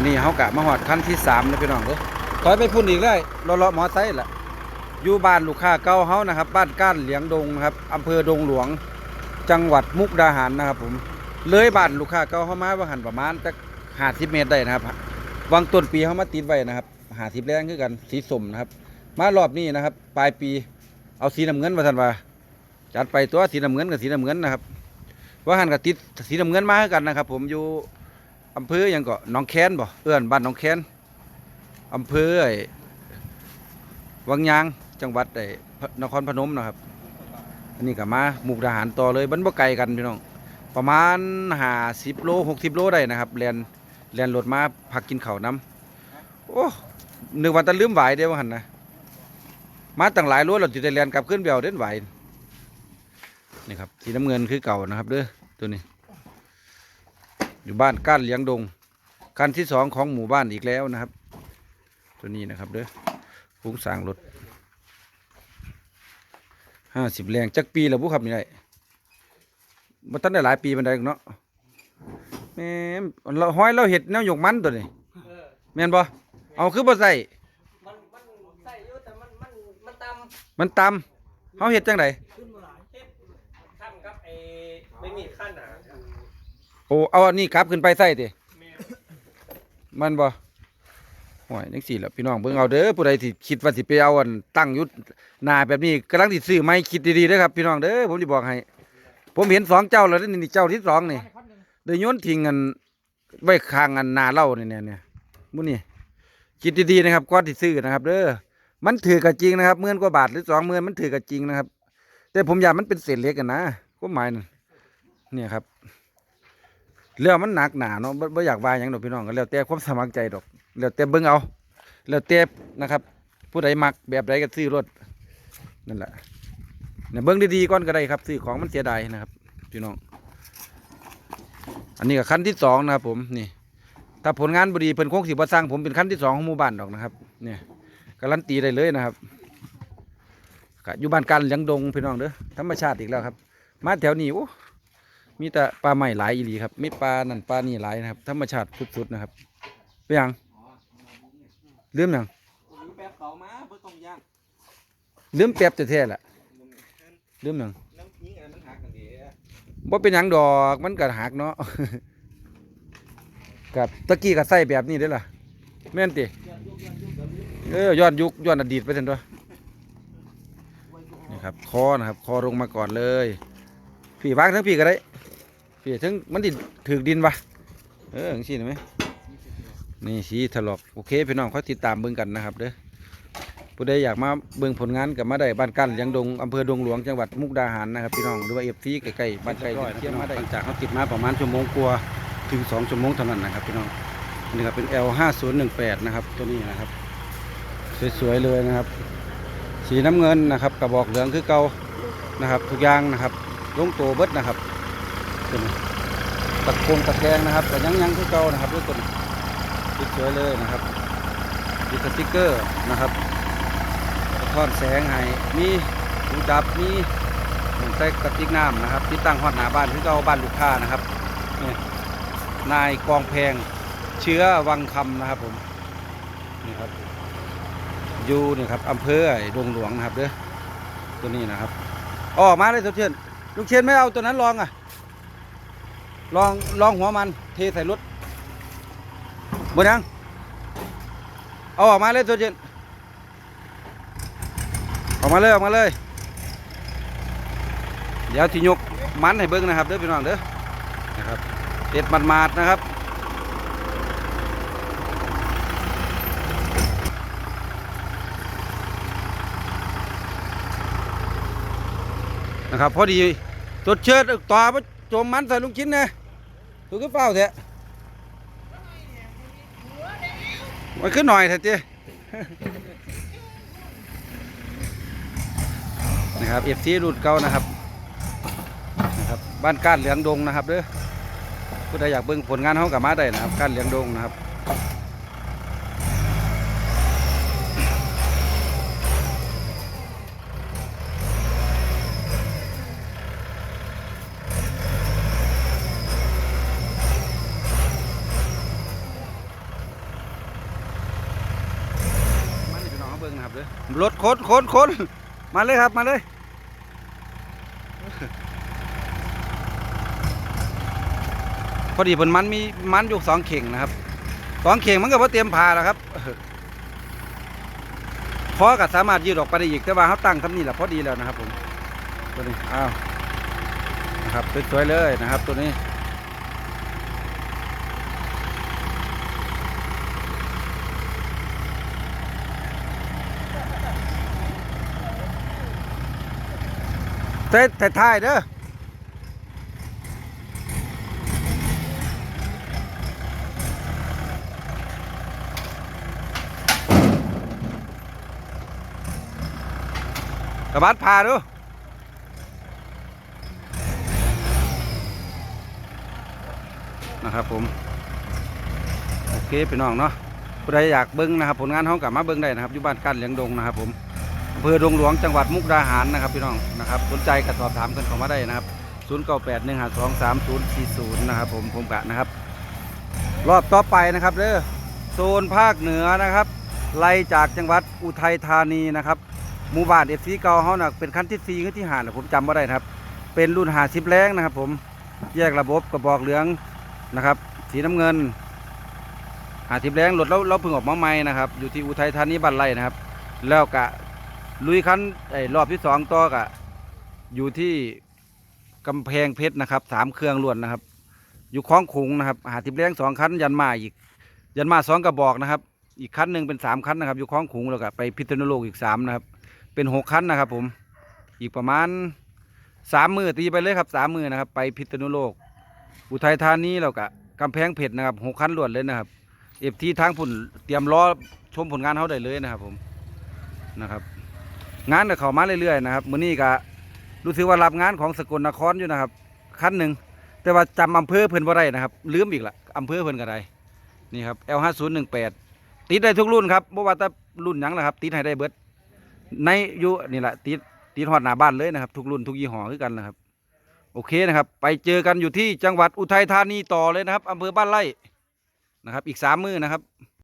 วันนี้เขากะมาหอดขั้นที่สามแล้วพี่น้องเด้อถอยไปพุ่นอีกเลยรอรอๆหมอไซค์ล่ะอยู่บ้านลูกค้าเก่าเฮานะครับ บ้านก้านเหลียงดงนะครับอำเภอดงหลวง จังหวัดมุกดาหารนะครับ ผม เลยบ้านลูกค้าเก่าเขามาว่าหันประมาณจักห้าสิบเมตรได้นะครับวางต้นปีเขามาติดไว้นะครับหาสิบแรงคือกันสีสมนะครับ มารอบนี้นะครับ ปลายปีเอาสีน้ำเงินมาทันว่าจัดไปตัวสีน้ำเงินกับสีน้ำเงินนะครับ ว่าหันกับติดสีน้ำเงินมาคือกันนะครับ ผมอยู่ อำเภอยังก็หนองแค้นบ่เอื้อนบ้านหนองแค้นอำเภอไอ้วังยางจังหวัดไอ้นครพนมนะครับ อันนี้ก็มามุกดาหารต่อเลยบันบ่ไกลกันพี่น้องประมาณหาสิบโลหกสิบโลได้นะครับแลนแลนรถมาพักกินข้าวน้ำโอ้หนึกว่าจะลืมไหวเด้ว่าหันนะมาตั้งหลายโลเราจะได้แลนกลับขึ้นเบลเด่นไหวนี่ครับสีน้ำเงินคือเก่านะครับเด้อตัวนี้ อยู่บ้านก้านเลี้ยงดง คันที่สองของหมู่บ้านอีกแล้วนะครับ ตัวนี้นะครับเด้อพุงสางรถห้าสิบแรงจักปีแล้วบุครับนี่ได้มาตั้งได้หลายปีมันได้เนาะแม่มเราห้อยเราเห็ดแนวหยกมันตัวนี้เออแม่นบ่เอาคือบ่ใส่มันมันใส่อยู่แต่มันมันมันตมันตำเฮาเห็ดจังไดขึ้นมาหลายเฮ็ดขั้นกับไอ้ไม่มีขั้นหนา โอ้เอาอันนี้กลับขึ้นไปใส่ติมันบ่โอ้ยจังซี่ล่ะพี่น้องเบิ่งเอาเด้อผู้ใดที่คิดว่าสิไปเอาอันตั้งอยุดหน้าแบบนี้กำลังสิซื้อไม้คิดดีๆเด้อครับพี่น้องเด้อผมสิบอกให้ ผมเห็นสองเจ้าแล้วนี่เจ้าที่สองนี่เดี๋ยวโยนทิ้งกันไว้ข้างอันหน้าเล่านี่เนี่ยเนี่ยมื้อนี้คิดดีๆนะครับก่อนที่ซื้อนะครับ เด้อมันถือกับจริงนะครับหมื่นกว่าบาทหรือสองหมื่นมันถือกับจริงนะครับ แต่ผมอยากมันเป็นเศษเล็กกันนะก็หมายนั่นเนี่ยครับ เรื่องมันหนักหนาเนาะบ่บ่อยากว่าหยังดอกพี่น้องก็แล้วแต่ความสมัครใจดอกแล้วแต่เบิ่งเอา แล้วแต่นะครับ ผู้ใดมักแบบใดก็ซื้อรถนั่นแหละเนี่ยเบิ่งดีๆก่อนก็ได้ครับซื้อของมันเสียดายนะครับพี่น้อง อันนี้ก็ขั้นที่สองนะครับผมนี่ถ้าผลงานบดีเพิ่นคงสิบ่สร้างผมเป็นขั้นที่สองของหมู่บ้านดอกนะครับเนี่ยการันตีได้เลยนะครับก็อยู่บ้านกันเลี้ยงดงพี่น้องเด้อธรรมชาติอีกแล้วครับ มาแถวนี้โอ้ มีแต่ปลาใหม่หลายอีหลีครับมีปลานั่นปลานี่หลายนะครับ ธรรมชาติสุดๆนะครับไปยังลืมยังแป๊บเขามาเพื่อต้มย่างลืมแป๊บจะแท้ๆแหละลืมยังน้ำยิงอันมันหักกันดีบ่เป็นหยังดอกมันก็หักเนาะ กับตะกี้ก็ใส่แบบนี้ได้อล่ะแม่นติเออย้อนยุคย้อนอดีตไปทันตัวยนี่ครับคอนะครับคอลงมาก่อนเลย พี่วางทั้งพี่ก็ได้พี่ทั้งมันดิถือดินปะเออจังซี่นไหมนี่สีถลอกโอเคพี่น้องเขาติดตามเบิ่งกันนะครับเด้อผู้ใดอยากมาเบิ่งผลงานกับมาได้บ้านกันเลียงดงอำเภอดงหลวงจังหวัดมุกดาหารนะครับพี่น้องหรือว่าเอฟซีใกล้ๆบ้านใกล้เที่ยวมาได้จากเขาติดมาประมาณชั่วโมงกว่าถึงสองชั่วโมงเท่านั้นนะครับพี่น้องนี่ครับเป็น L 5 0 1 8 นะครับตัวนี้นะครับ สวยๆเลยนะครับ สีน้ำเงินนะครับกระบอกเหลืองคือเก่านะครับ ทุกอย่างนะครับ ลงตัวเบิดนะครับตัวนี้ตะโกงตะแกงนะครับแต่ยังยังๆคือเก่านะครับด้วยตัวนี้สวยๆเลยนะครับมีสติ๊กเกอร์นะครับทอนแสงให้มีหูดับมีใส่กระติกน้ำนะครับ ที่ตั้งฮอดหน้าบ้านที่เก่าบ้านลูกค้านะครับนี่นายกองแพงเชื้อวังคำนะครับผมนี่ครับอยู่นี่ครับอำเภอไอ้ดงหลวงนะครับเด้อตัวนี้นะครับอ๋อมาเลยทุกเช่น ลูกเชนไม่เอาตัวนั้นลองอะ ลองลองหัวมัน เทใส่รถบนยังเอาออกมาเลยตัวเชนออกมาเลยออกมาเลย เดี๋ยวที่ยกมันให้เบิ้งนะครับเด้อพี่น้องเด้อนะครับเด็ดมันมาดๆนะครับ นะครับพอดีตดเชิดต่อมาโจมมันใส่ลูกชิ้นนะถูกก็เฝ้าเถอะมันขึ้นหน่อยเถอะเจนะครับเอฟซีรุ่นเก่านะครับนะครับ บ้านก้านเหลืองดงนะครับเด้อผู้ใดอยากเบิ่งผลงานเขากับมาได้นะครับก้านเหลืองดงนะครับ บิ่ง นะครับเด้อรถคนคนคนมาเลยครับมาเลยพอดีเพิ่นมันมีมันอยู่สองเข่งนะครับสองเข่งมันก็พอเตรียมพาแล้วครับพอก็สามารถยืดออกไปได้อีกแต่ว่าเขาตั้งทำนี่แหละพอดีแล้วนะครับผมตัวนี้อ้าวนะครับสวยๆเลยนะครับ ตัวนี้ เต้แต่ท้ายเด้อตะบัดพาดูนะครับผมโอเคพี่น้องเนาะผู้ใดอยากเบิ้งนะครับ ผลงานห้องกลับมาเบิ้งได้นะครับอยู่บ้านกันเลียงดงนะครับผม อำเภอดงหลวงจังหวัดมุกดาหารนะครับพี่น้องนะครับสนใจก็สอบถามกันเข้ามาได้นะครับ 0 9 8 1 5 2 3 0 4 0 นะครับผมผมกะนะครับ รอบต่อไปนะครับเด้อโซนภาคเหนือนะครับไล่จากจังหวัดอุทัยธานีนะครับหมู่บ้านเอฟซีเก่าเขาน่ะเป็นขั้นที่4ขึ้นที่ห้านะผมจำไม่ได้นะครับ เป็นรุ่นหาสิบแรงนะครับ ผมแยกระบบกระบอกเหลืองนะครับ สีน้ำเงินหาสิบแรงรถเราเราเพิ่งออกมาใหม่นะครับ อยู่ที่อุทัยธานีบ้านไร่นะครับ แล้วกะ ลุยคันไอ้รอบที่สองต่อกะอยู่ที่กำแพงเพชรนะครับสามเครื่องล้วนนะครับ อยู่คล้องขุงนะครับหาทิพแรงสองคันยันมาอีก ยันมาสองกระบอกนะครับ อีกคันหนึ่งเป็นสามคันนะครับ อยู่คล้องขุงแล้วก็ไปพิษณุโลกอีกสามนะครับ เป็นหกคันนะครับ ผม อีกประมาณสามมือตีไปเลยครับสามมือนะครับ ไปพิษณุโลก อุทัยธานีแล้วก็กำแพงเพชรนะครับหกคันล้วนเลยนะครับเอฟทีทางผุ่นเตรียมรอชมผลงานเขาได้เลยนะครับ ผมนะครับ งานก็เข้ามาเรื่อยๆนะครับมื้อนี้ก็รู้สึกว่ารับงานของสกลนครอยู่นะครับคันหนึ่งแต่ว่าจำอำเภอเพิ่นบ่ได้นะครับลืมอีกละอำเภอเพิ่นก็ได้นี่ครับ L5018 ติดได้ทุกรุ่นครับบ่ว่าแต่รุ่นหยังนะครับ ติดให้ได้เบิดในอยู่นี่แหละติดติดฮอดหน้าบ้านเลยนะครับ ทุกรุ่นทุกยี่ห้อคือกันนะครับ โอเคนะครับ ไปเจอกันอยู่ที่จังหวัดอุทัยธานีต่อเลยนะครับอำเภอบ้านไร่นะครับ อีกสามมือนะครับ